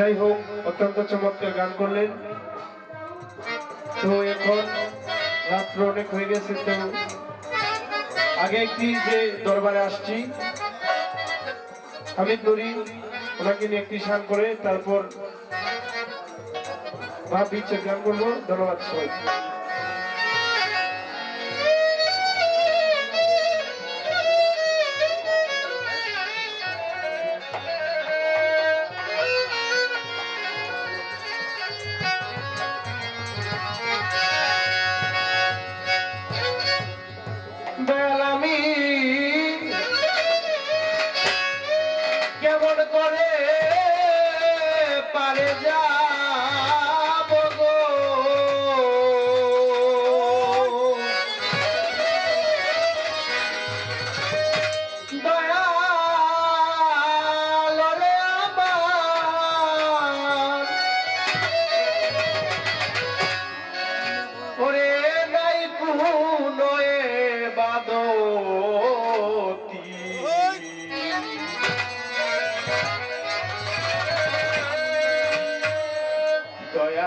যাই হোক, অত্যন্ত চমৎকার গান করলেন। তো এখন রাত্র অনেক হয়ে গেছে, তো আগে একটি যে দরবারে আসছি আমি ধরি ওনাকে নিয়ে একটি সান করে তারপর ভাব গান করব। ধন্যবাদ সবাই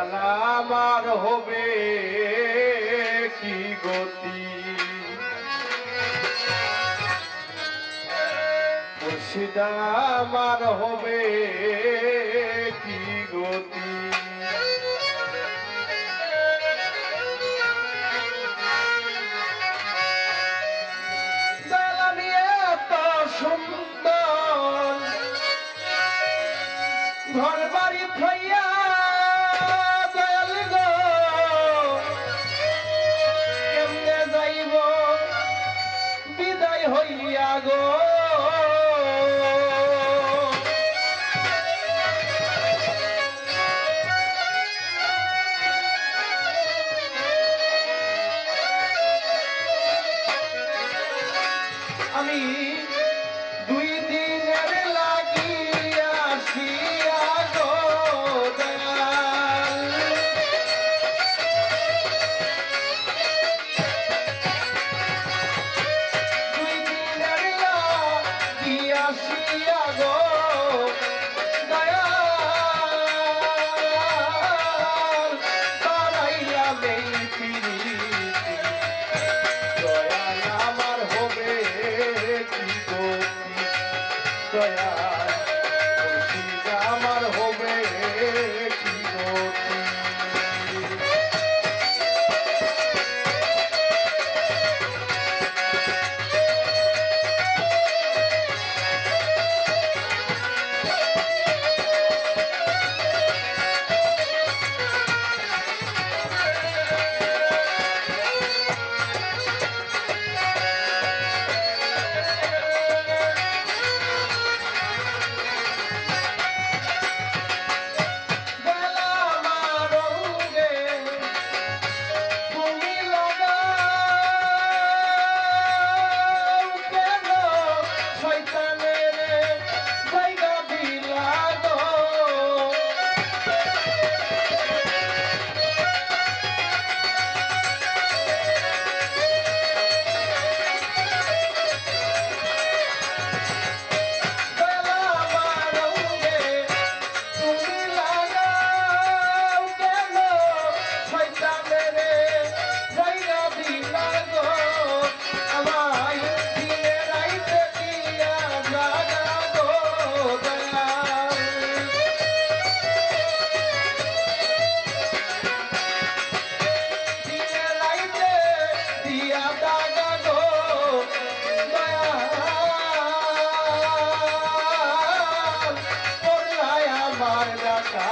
দয়াল আমার হবে কি গতি? মুর্শিদা আমার হবে দিয়া দাগা গো আমার ডাকা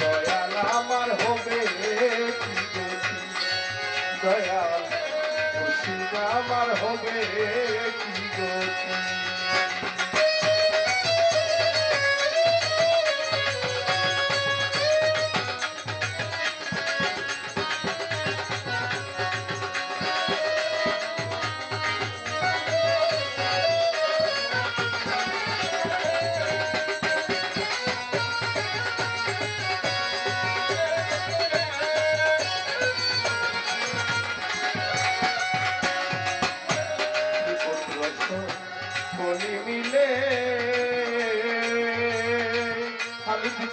দয়াল আমার হবে দয়াল খুশিদ আমার হবে কি গতি?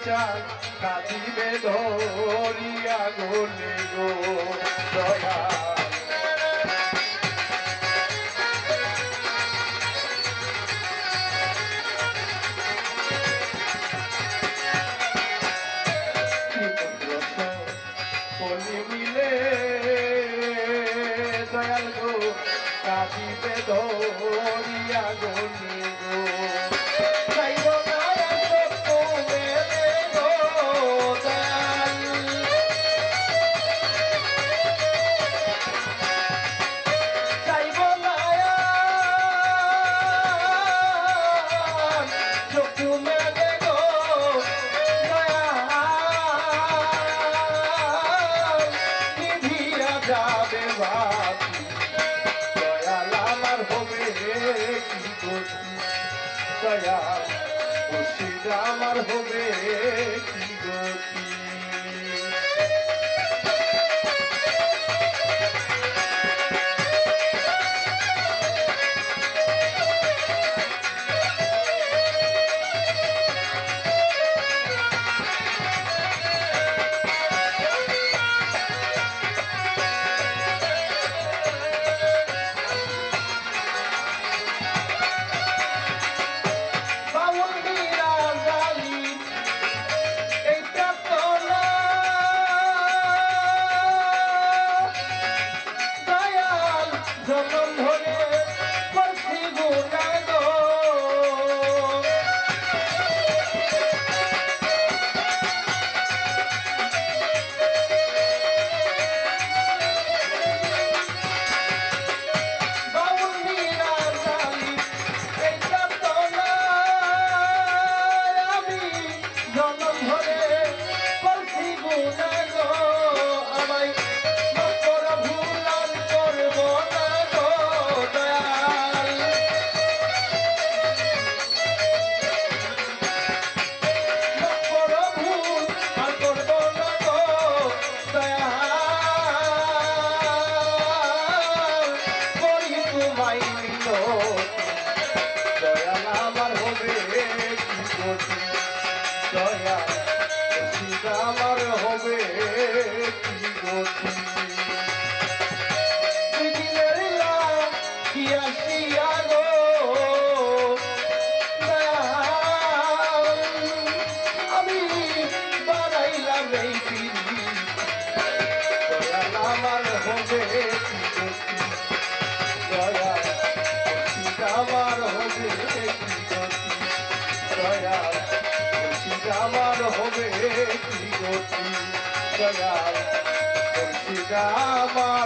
চাঁদ কাঁদিবে ধরিয়া গলে গো দয়া মিলে দয়াল গো কাঁদিবে ধরিয়া দয়া খুশি আমার হবে কি গতি দয়া আমার হবে কি গতি? দয়াল দয়া